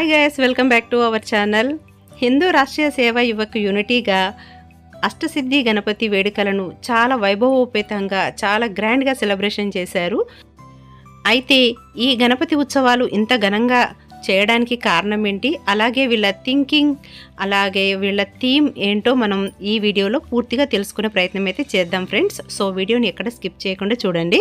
Hi guys welcome back to our channel Hindu Rashtriya Seva Yuvak యూనిటీగా అష్టసిద్ధి Ganapati వేడుకలను చాలా వైభవోపేతంగా చాలా గ్రాండ్గా సెలబ్రేషన్ చేశారు. అయితే ఈ గణపతి ఉత్సవాలు ఇంత ఘనంగా చేయడానికి కారణం ఏంటి? అలాగే వీళ్ళ థింకింగ్ అలాగే వీళ్ళ థీమ్ ఏంటో మనం ఈ వీడియోలో పూర్తిగా తెలుసుకునే ప్రయత్నం అయితే చేద్దాం ఫ్రెండ్స్ సో వీడియోని ఎక్కడ స్కిప్ చేయకుండా చూడండి.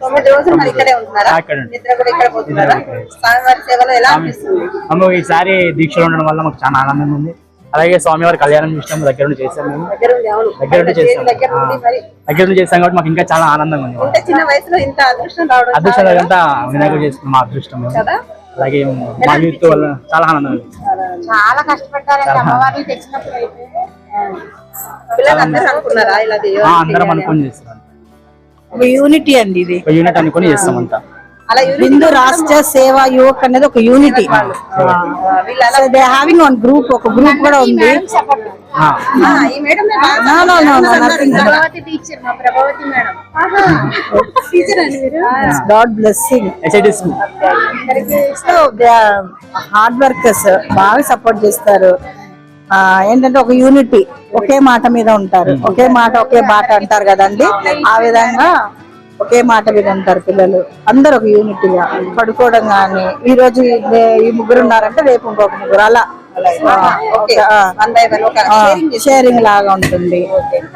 తొమ్మిది రోజులు మరి ఇక్కడే ఉంటున్నారా? ఆ, ఇక్కడ. నిద్ర కూడా ఇక్కడ పోతున్నారా? స్వామివారి సేవలో ఎలా అనిపిస్తుంది? అమ్మ ఈసారి దీక్షలో ఉండడం వల్ల మాకు చాలా ఆనందంగా ఉంది. అలాగే స్వామివారి కళ్యాణం చూసినాము దగ్గర నుండి చేసాం మేము దగ్గర నుండి చేసాం దగ్గర నుండి చేసాం కాబట్టి మాకు ఇంకా చాలా ఆనందంగా ఉంది. చిన్న వయసులో ఇంత అదృష్టం రావడం అదృష్టం అంతా వినాయకుడు చేసుకున్నాం మా అదృష్టం. అలాగే మా యూత్ వల్ల చాలా ఆనందంగా ఉంది చాలా కష్టపడ్డారండి అమ్మవారిని తెచ్చినప్పుడు అయితే దేవాలయం అందరం అనుకుని చేస్తున్నాం ఒక యూనిటీ అండి ఇది. ఒక యూనిట్ అనుకుని చేస్తాం అంతా. అలా యూనిట్ హిందూ రాష్ట్ర సేవా యువక్ అనేది ఒక యూనిటీ వీళ్ళు. అలా దే హ్యావింగ్ వన్ గ్రూప్ ఒక గ్రూప్ కూడా ఉంది. ఆ, ఆ, ఈ madam No, no, no, no, nothing. Prabhavati teacher మా ప్రభావతి మేడం. టీచర్ అండి మీరు? God blessing so hard workers బాగా సపోర్ట్ చేస్తారు. ఏంటంటే ఒక యూనిటీ ఒకే మాట మీద ఉంటారు. ఒకే మాట ఒకే బాట అంటారు కదండి. ఆ విధంగా ఒకే మాట మీద ఉంటారు పిల్లలు. అందరు ఒక యూనిటీగా పడుకోవడం కానీ ఈ రోజు ఈ- ముగ్గురు ఉన్నారంటే రేపు ఇంకొక ముగ్గురు. అలా. ఓకే. వన్ బై వన్ ఒక sharing చేసి- షేరింగ్ లాగా ఉంటుంది.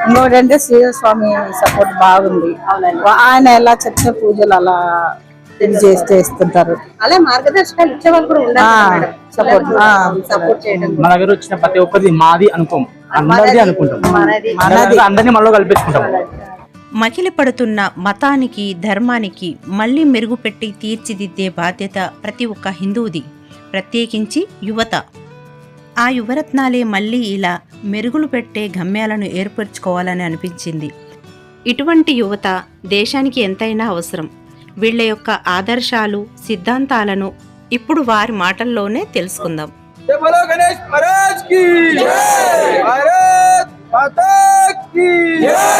ఇంకొకటి అంటే శ్రీస్వామి సపోర్ట్ బాగుంది. ఆయన ఎలా చెప్పిన పూజలు అలా చేసి చేస్తుంటారు. అలా మార్గదర్శకాలు ఇచ్చే వాళ్ళు కూడా ఆ. సపోర్ట్ చేయడం. మా దగ్గర వచ్చిన ప్రతి ఒక్కరిది మాది అనుకోం అందరిది అనుకుంటాం. మనది. అందరిది- అందరినీ మనలో కల్పించుకుంటాం. మకిలి పడుతున్న మతానికి ధర్మానికి మళ్ళీ మెరుగుపెట్టి తీర్చిదిద్దే బాధ్యత ప్రతి ఒక్క హిందువుది. ప్రత్యేకించి యువత. ఆ యువరత్నాలే మళ్ళీ ఇలా మెరుగులు పెట్టే గమ్యాలను ఏర్పరచుకోవాలని అనిపించింది. ఇటువంటి యువత దేశానికి ఎంతైనా అవసరం. వీళ్ళ యొక్క ఆదర్శాలు సిద్ధాంతాలను ఇప్పుడు వారి మాటల్లోనే తెలుసుకుందాం. जय बोलो गणेश महाराज की भारत माता की भारत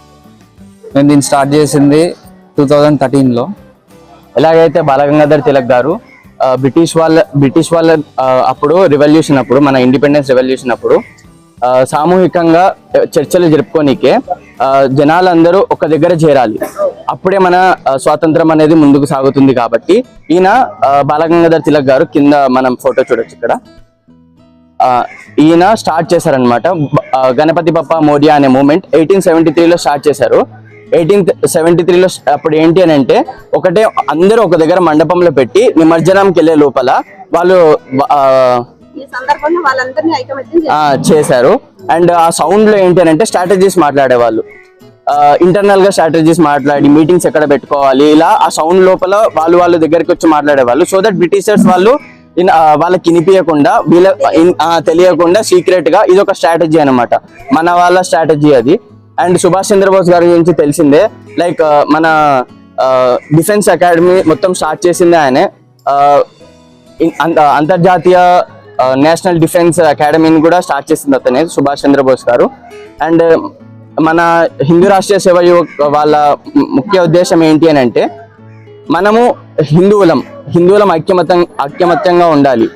మేము దీన్ని స్టార్ట్ చేసింది టూ థౌజండ్ థర్టీన్లో ఎలాగైతే బాలగంగాధర్ తిలక్ గారు బ్రిటిష్ వాళ్ళ బ్రిటిష్ వాళ్ళ అప్పుడు రెవల్యూషన్ అప్పుడు మన ఇండిపెండెన్స్ రెవల్యూషన్ అప్పుడు సామూహికంగా చర్చలు జరుపుకోనికే ఆ, జనాలందరూ ఒక దగ్గర చేరాలి. అప్పుడే మన స్వాతంత్రం అనేది ముందుకు సాగుతుంది కాబట్టి ఈయన బాలగంగాధర్ తిలక్ గారు కింద మనం ఫోటో చూడొచ్చు ఇక్కడ. ఆ, ఈయన స్టార్ట్ చేశారనమాట గణపతి బప్ప మోడియా అనే మూమెంట్ ఎయిటీన్ సెవెంటీ త్రీలో స్టార్ట్ చేశారు. ఎయిటీన్ సెవెంటీ త్రీలో అప్పుడు ఏంటి అని అంటే ఒకటే అందరూ ఒక దగ్గర మండపంలో పెట్టి నిమజ్జనంకి వెళ్ళే లోపల వాళ్ళు చేశారు. అండ్ ఆ సౌండ్లో ఏంటి అని అంటే స్ట్రాటజీస్ మాట్లాడేవాళ్ళు. ఇంటర్నల్గా స్ట్రాటజీస్ మాట్లాడి మీటింగ్స్ ఎక్కడ పెట్టుకోవాలి ఇలా ఆ సౌండ్ లోపల వాళ్ళు వాళ్ళ దగ్గరికి వచ్చి మాట్లాడేవాళ్ళు. సో దట్ బ్రిటిషర్స్ వాళ్ళు వాళ్ళకి వినిపించకుండా వీళ్ళ తెలియకుండా సీక్రెట్గా ఇది ఒక స్ట్రాటజీ అన్నమాట. మన వాళ్ళ స్ట్రాటజీ అది. అండ్ సుభాష్ చంద్రబోస్ గారి గురించి తెలిసిందే. లైక్ uh, మన uh, డిఫెన్స్ అకాడమీ మొత్తం స్టార్ట్ చేసిందే ఆయనే. Uh, అంత- అంతర్జాతీయ నేషనల్ డిఫెన్స్ అకాడమీని కూడా స్టార్ట్ చేసింది అతనే సుభాష్ చంద్రబోస్ గారు. అండ్ మన హిందూ రాష్ట్రీయ సేవ యువక్ వాళ్ళ ముఖ్య ఉద్దేశం ఏంటి అని అంటే మనము హిందువులం హిందువులం ఐక్యమతం ఐక్యమత్యంగా ఉండాలి.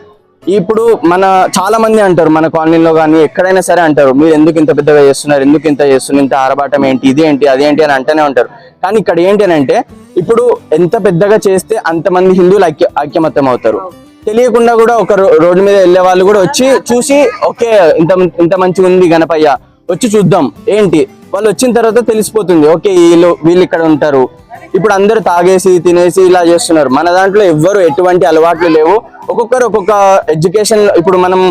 ఇప్పుడు మన చాలా మంది అంటారు మన కాలనీలో కానీ ఎక్కడైనా సరే అంటారు మీరు ఎందుకు ఇంత పెద్దగా చేస్తున్నారు ఎందుకు ఇంత చేస్తున్నారు ఇంత ఆరబాటం ఏంటి ఇది ఏంటి అదేంటి అని అంటూనే ఉంటారు. కానీ ఇక్కడ ఏంటి అని అంటే ఇప్పుడు ఎంత పెద్దగా చేస్తే అంతమంది హిందువులు ఐక్య ఐక్యమత్యం అవుతారు. తెలియకుండా కూడా ఒక రో- రోడ్డు మీద వెళ్ళే వాళ్ళు కూడా వచ్చి చూసి ఓకే ఇంత ఇంత మంచిగా ఉంది గణపయ్య వచ్చి చూద్దాం ఏంటి? వాళ్ళు వచ్చిన తర్వాత తెలిసిపోతుంది ఓకే వీళ్ళు వీళ్ళు ఇక్కడ ఉంటారు ఇప్పుడు అందరూ తాగేసి తినేసి ఇలా చేస్తున్నారు. మన దాంట్లో ఎవ్వరు ఎటువంటి అలవాట్లు లేవు. ఒక్కొక్కరు ఒక్కొక్క ఎడ్యుకేషన్ ఇప్పుడు మనం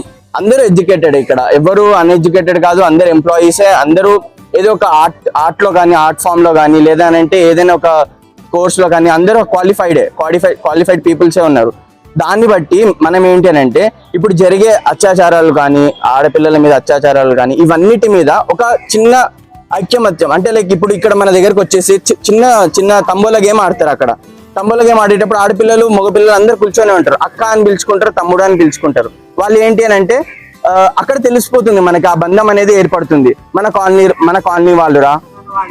అందరూ ఎడ్యుకేటెడ్ ఇక్కడ. ఎవరు అన్ఎడ్యుకేటెడ్ కాదు అందరు ఎంప్లాయీసే అందరూ ఏదో ఒక ఆర్ట్ ఆర్ట్లో కానీ ఆర్ట్ ఫామ్లో కానీ లేదా అని అంటే ఏదైనా ఒక కోర్స్లో కానీ అందరూ క్వాలిఫైడే క్వాలిఫైడ్ క్వాలిఫైడ్ పీపుల్సే ఉన్నారు. దాన్ని బట్టి మనం ఏంటి అని అంటే ఇప్పుడు జరిగే అత్యాచారాలు కానీ ఆడపిల్లల మీద అత్యాచారాలు కానీ ఇవన్నిటి మీద ఒక చిన్న ఐక్యమత్యం. అంటే లైక్ ఇప్పుడు ఇక్కడ మన దగ్గరకు వచ్చేసి చి- చిన్న చిన్న తంబోల గేమ్ ఆడతారు అక్కడ. తంబోల గేమ్ ఆడేటప్పుడు ఆడపిల్లలు మగపిల్లలు అందరు కూర్చొని ఉంటారు. అక్క అని పిలుచుకుంటారు తమ్ముడు అని పిలుచుకుంటారు. వాళ్ళు ఏంటి అని అంటే అక్కడ తెలిసిపోతుంది మనకి ఆ బంధం అనేది ఏర్పడుతుంది. మన కాలనీ మన కాలనీ వాళ్ళురా?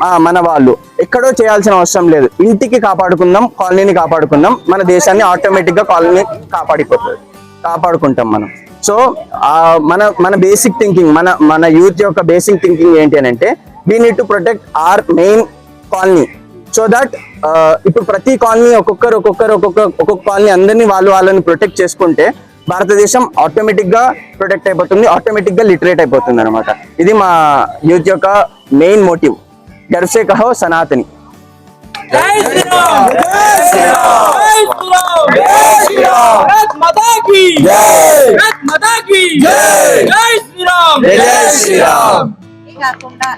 ఆ, మన వాళ్ళు. ఎక్కడో చేయాల్సిన అవసరం లేదు. ఇంటికి కాపాడుకుందాం కాలనీని కాపాడుకుందాం. మన దేశాన్ని ఆటోమేటిక్గా కాలనీ కాపాడిపోతుంది. కాపాడుకుంటాం మనం. సో మన మన బేసిక్ థింకింగ్ మన మన యూత్ యొక్క బేసిక్ థింకింగ్ ఏంటి అని అంటే we need to protect our main colony so that ఇప్పుడు ప్రతి కాలనీ ఒక్కొక్కరు ఒక్కొక్కరు ఒక్కొక్క ఒక్కొక్క కాలనీ అందరినీ వాళ్ళు వాళ్ళని ప్రొటెక్ట్ చేసుకుంటే భారతదేశం ఆటోమేటిక్గా ప్రొటెక్ట్ అయిపోతుంది ఆటోమేటిక్గా లిటరేట్ అయిపోతుంది అనమాట ఇది మా యూత్ యొక్క మెయిన్ మోటివ్ గర్సే కహో సనాతని. కాకుండా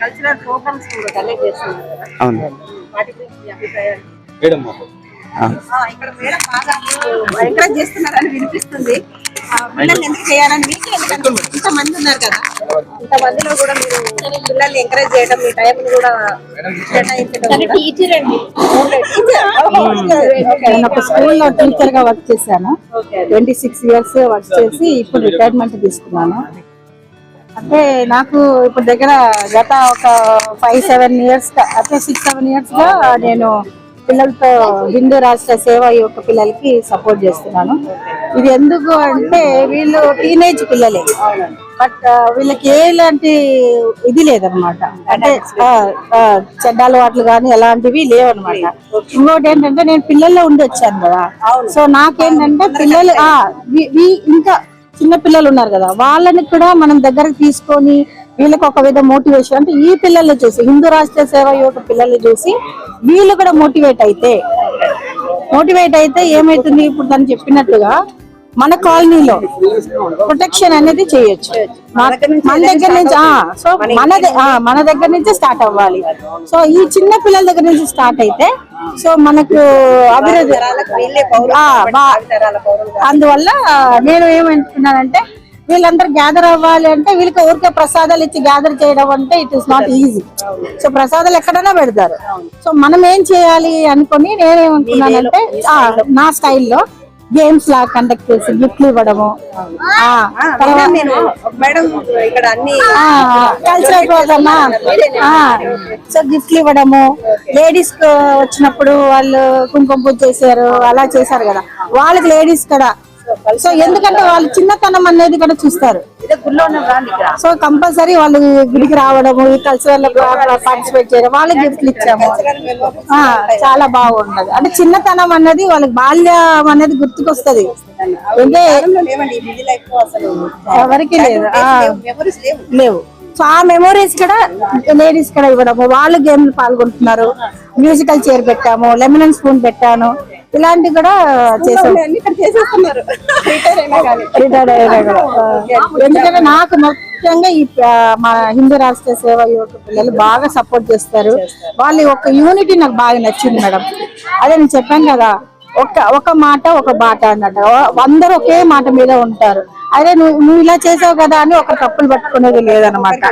కల్చరల్ ప్రోగ్రామ్స్ కూడా కండక్ట్ చేస్తున్నారు కదా. అవును. వాటి గురించి మీ అభిప్రాయాలు? ఆ. ఆ, ఇక్కడ మేడం బాగా ఎంకరేజ్ చేస్తున్నారని వినిపిస్తుంది. ఆ, పిల్లల్ని ఎందుకు చేయాలని మీకే ఎందుకంటే ఇంత మంది ఉన్నారు కదా. ఇంత మందిలో కూడా మీరు పిల్లల్ని ఎంకరేజ్ చేయడం మీ టైం కూడా కేటాయించడం టీచర్ అండి. నేను ఒక స్కూల్లో టీచర్గా వర్క్ చేశాను. ట్వంటీ సిక్స్ ఇయర్స్ వర్క్ చేసి ఇప్పుడు రిటైర్మెంట్ తీసుకున్నాను. అంటే నాకు ఇప్పుడు దగ్గర గత ఒక ఫైవ్ సెవెన్ ఇయర్స్ అంటే సిక్స్ సెవెన్ ఇయర్స్గా నేను పిల్లలతో హిందూ రాష్ట్ర సేవ యొక్క పిల్లలకి సపోర్ట్ చేస్తున్నాను. ఇది ఎందుకు అంటే వీళ్ళు టీనేజ్ పిల్లలే. బట్ వీళ్ళకి ఎలాంటి ఇది లేదనమాట అంటే చెడ్డ అలవాట్లు కానీ ఎలాంటివి లేవన్నమాట. ఇంకోటి ఏంటంటే నేను పిల్లల్లో ఉండి వచ్చాను కదా. సో నాకేంటంటే పిల్లలు ఇంకా చిన్న పిల్లలు ఉన్నారు కదా వాళ్ళని కూడా మనం దగ్గరకు తీసుకొని వీళ్ళకి ఒక విధ మోటివేషన్ అంటే ఈ పిల్లల్ని చూసి హిందూ రాష్ట్ర సేవ యువక పిల్లల్ని చూసి వీళ్ళు కూడా మోటివేట్ అయితే మోటివేట్ అయితే ఏమైతుంది? ఇప్పుడు తను చెప్పినట్టుగా మన కాలనీలో ప్రొటెక్షన్ అనేది చేయొచ్చు. మన దగ్గర నుంచి సో మన మన దగ్గర నుంచి స్టార్ట్ అవ్వాలి. సో ఈ చిన్న పిల్లల దగ్గర నుంచి స్టార్ట్ అయితే సో మనకు అభివృద్ధి అందువల్ల నేను ఏమంటున్నానంటే వీళ్ళందరూ గ్యాదర్ అవ్వాలి అంటే వీళ్ళకి ఊరికే ప్రసాదాలు ఇచ్చి గ్యాదర్ చేయడం అంటే it is not easy so ప్రసాదాలు ఎక్కడైనా పెడతారు. సో మనం ఏం చేయాలి అనుకొని నేనేమనుకున్నానంటే ఆ, నా స్టైల్లో గేమ్స్ లా కండక్ట్ చేసి గిఫ్ట్లు ఇవ్వడము. నేను. మేడం ఇక్కడ అన్ని కల్చరల్ ప్రోగ్రామ్ సో గిఫ్ట్లు ఇవ్వడము. లేడీస్ వచ్చినప్పుడు వాళ్ళు కుంకుమ పూజ చేశారు అలా చేశారు కదా. వాళ్ళకి లేడీస్ కూడా సో ఎందుకంటే వాళ్ళు చిన్నతనం అనేది కూడా చూస్తారు. సో కంపల్సరీ వాళ్ళు గుడికి రావడము ఈ కల్చరల్ పార్టిసిపేట్ చేయడం వాళ్ళకి గిఫ్ట్లు ఇచ్చాము. చాలా బాగుంటది. అంటే చిన్నతనం అన్నది వాళ్ళకి బాల్యం అనేది గుర్తుకొస్తది. అంటే ఎవరికి లేదు. లేవు సో ఆ మెమోరీస్ కూడా లేడీస్ కూడా ఇవ్వడము. వాళ్ళు గేమ్ పాల్గొంటున్నారు. మ్యూజికల్ చైర్ పెట్టాము లెమన్ స్పూన్ పెట్టాను. ఇలాంటివి కూడా చేసేస్తున్నారు. రిటైర్డ్ అయినా కూడా. ఎందుకంటే నాకు ముఖ్యంగా ఈ మా హిందూ రాష్ట్ర సేవ యువక పిల్లలు బాగా సపోర్ట్ చేస్తారు. వాళ్ళ ఒక యూనిటీ నాకు బాగా నచ్చింది మేడం. అదే నేను చెప్పాను కదా ఒక ఒక మాట ఒక బాట అన్నట్టు. అందరూ ఒకే మాట మీద ఉంటారు. అదే నువ్వు నువ్వు ఇలా చేసావు కదా అని ఒక తప్పులు పట్టుకునేది లేదనమాట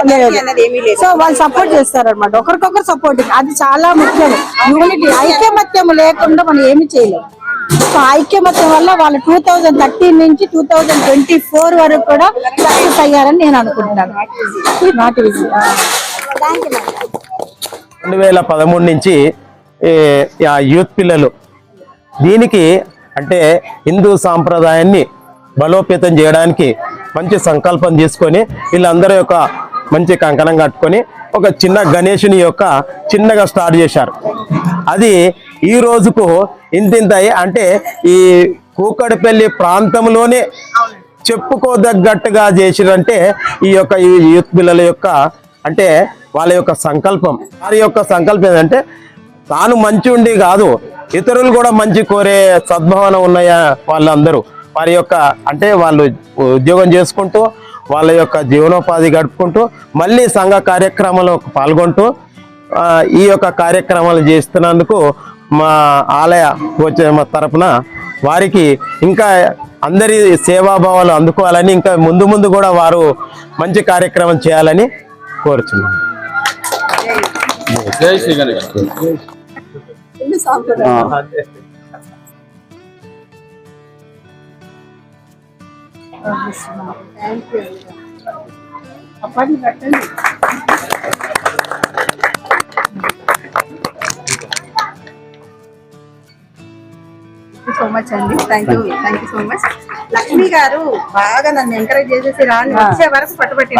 అన్నది ఏమీ లేదు. సో వాళ్ళు సపోర్ట్ చేస్తారు అనమాట ఒకరికొకరు సపోర్టింగ్ అది చాలా ముఖ్యం. యూనిటీ ఐక్యమత్యం లేకుండా మనం ఏమి చేయలేం. సో ఐక్యమత్యం వల్ల వాళ్ళు టూ థౌజండ్ థర్టీన్ నుంచి టూ థౌజండ్ ట్వంటీ ఫోర్ వరకు కూడా సక్సెస్ అయ్యారని నేను అనుకుంటున్నాను. నాట్ ఈజీ రెండు వేల పదమూడు నుంచి యూత్ పిల్లలు దీనికి అంటే హిందూ సాంప్రదాయాన్ని బలోపేతం చేయడానికి మంచి సంకల్పం తీసుకొని వీళ్ళందరూ యొక్క మంచి కంకణం కట్టుకొని ఒక చిన్న గణేషుని యొక్క చిన్నగా స్టార్ట్ చేశారు. అది ఈ రోజుకు ఇంతింత అంటే ఈ కూకడపల్లి ప్రాంతంలోనే చెప్పుకోదగ్గట్టుగా చేసిరంటే ఈ యొక్క ఈ యూత్ పిల్లల యొక్క అంటే వాళ్ళ యొక్క సంకల్పం. వారి యొక్క సంకల్పం ఏంటంటే తాను మంచి ఉండి కాదు ఇతరులు కూడా మంచి కోరే సద్భావన ఉన్నాయ వాళ్ళందరూ? వారి యొక్క అంటే వాళ్ళు ఉద్యోగం చేసుకుంటూ వాళ్ళ యొక్క జీవనోపాధి గడుపుకుంటూ మళ్ళీ సంఘ కార్యక్రమంలో పాల్గొంటూ ఈ యొక్క కార్యక్రమాలు చేస్తున్నందుకు మా ఆలయ వచ్చే మా తరపున వారికి ఇంకా అందరి సేవాభావాలు అందుకోవాలని ఇంకా ముందు ముందు కూడా వారు మంచి కార్యక్రమం చేయాలని కోరుచున్నాను. హిందూ సాంప్రదాయం అప్పటి సో మచ్ అండి thank you thank you so much Lakshmi గారు బాగా నన్ను ఎంకరేజ్ చేసేసి రాని వచ్చే వరకు పట్టుబట్టి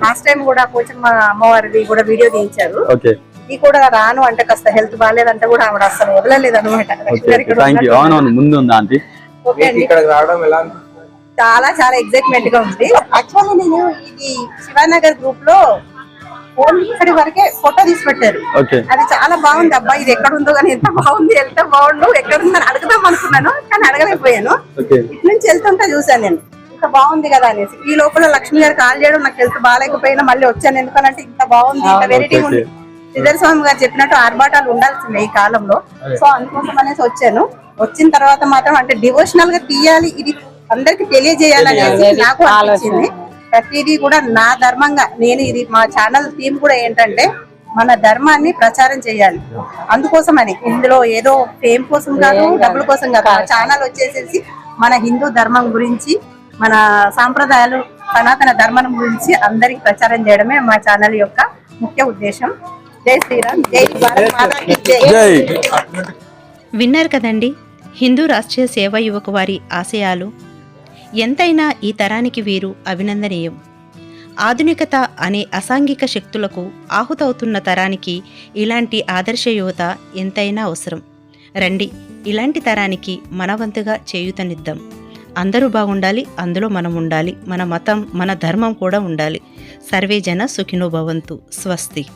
లాస్ట్ టైం కూడా పోచమ్మ అమ్మవారిది కూడా వీడియో తీయించారు. ఓకే ఇది కూడా రాను అంటే కాస్త హెల్త్ బాగాలేదంటే కూడా ఆవిడ అసలు వదలలేదు అనమాట ముందు ఆంటీ? చాలా చాలా ఎగ్జైట్మెంట్గా ఉంది. యాక్చువల్లీ నేను ఇది శివానగర్ గ్రూప్లో ఓన్లీ ఇక్కడి వరకే ఫోటో తీసి పెట్టారు. అది చాలా బాగుంది. అబ్బాయి ఇది ఎక్కడ ఉందో కానీ ఎంత బాగుంది ఎంత బాగుండు ఎక్కడ ఉందని అడుగుదాం అనుకున్నాను కానీ అడగలేకపోయాను. ఇటు నుంచి వెళ్తుంటే చూసాను నేను. ఇంత బాగుంది కదా అనేసి. ఈ లోపల లక్ష్మి గారు కాల్ చేయడం నాకు హెల్త్ బాగాలేకపోయినా మళ్ళీ వచ్చాను. ఎందుకనంటే ఇంత బాగుంది ఇంత వెరైటీ ఉంది. శ్రీధర్ స్వామి గారు చెప్పినట్టు ఆర్భాటాలు ఉండాల్సిందే ఈ కాలంలో. సో అందుకోసం అనేసి వచ్చాను. వచ్చిన తర్వాత మాత్రం అంటే డివోషనల్గా తీయాలి ఇది అందరికి తెలియజేయాలనేసి నాకు అనిపించింది. ప్రతిదీ కూడా నా ధర్మంగా నేను ఇది మా ఛానల్ థీమ్ కూడా ఏంటంటే మన ధర్మాన్ని ప్రచారం చేయాలి. అందుకోసమని ఇందులో ఏదో ఫేమ్ కోసం కాదు డబ్బుల కోసం కాదు. ఛానల్ వచ్చేసేసి మన హిందూ ధర్మం గురించి మన సాంప్రదాయాలు సనాతన ధర్మం గురించి అందరికి ప్రచారం చేయడమే మా ఛానల్ యొక్క ముఖ్య ఉద్దేశం. జై శ్రీరామ్ జై భారత్ మాతాకి జై. విన్నారు కదండి హిందూ రాష్ట్రీయ సేవా యువక వారి ఆశయాలు. ఎంతైనా ఈ తరానికి వీరు అభినందనీయం. ఆధునికత అనే అసాంఘిక శక్తులకు ఆహుతవుతున్న తరానికి ఇలాంటి ఆదర్శ యువత ఎంతైనా అవసరం. రండి ఇలాంటి తరానికి మనవంతుగా చేయూతనిద్దాం. అందరూ బాగుండాలి అందులో మనం ఉండాలి మన మతం మన ధర్మం కూడా ఉండాలి. సర్వే జన సుఖినో భవంతు స్వస్తి.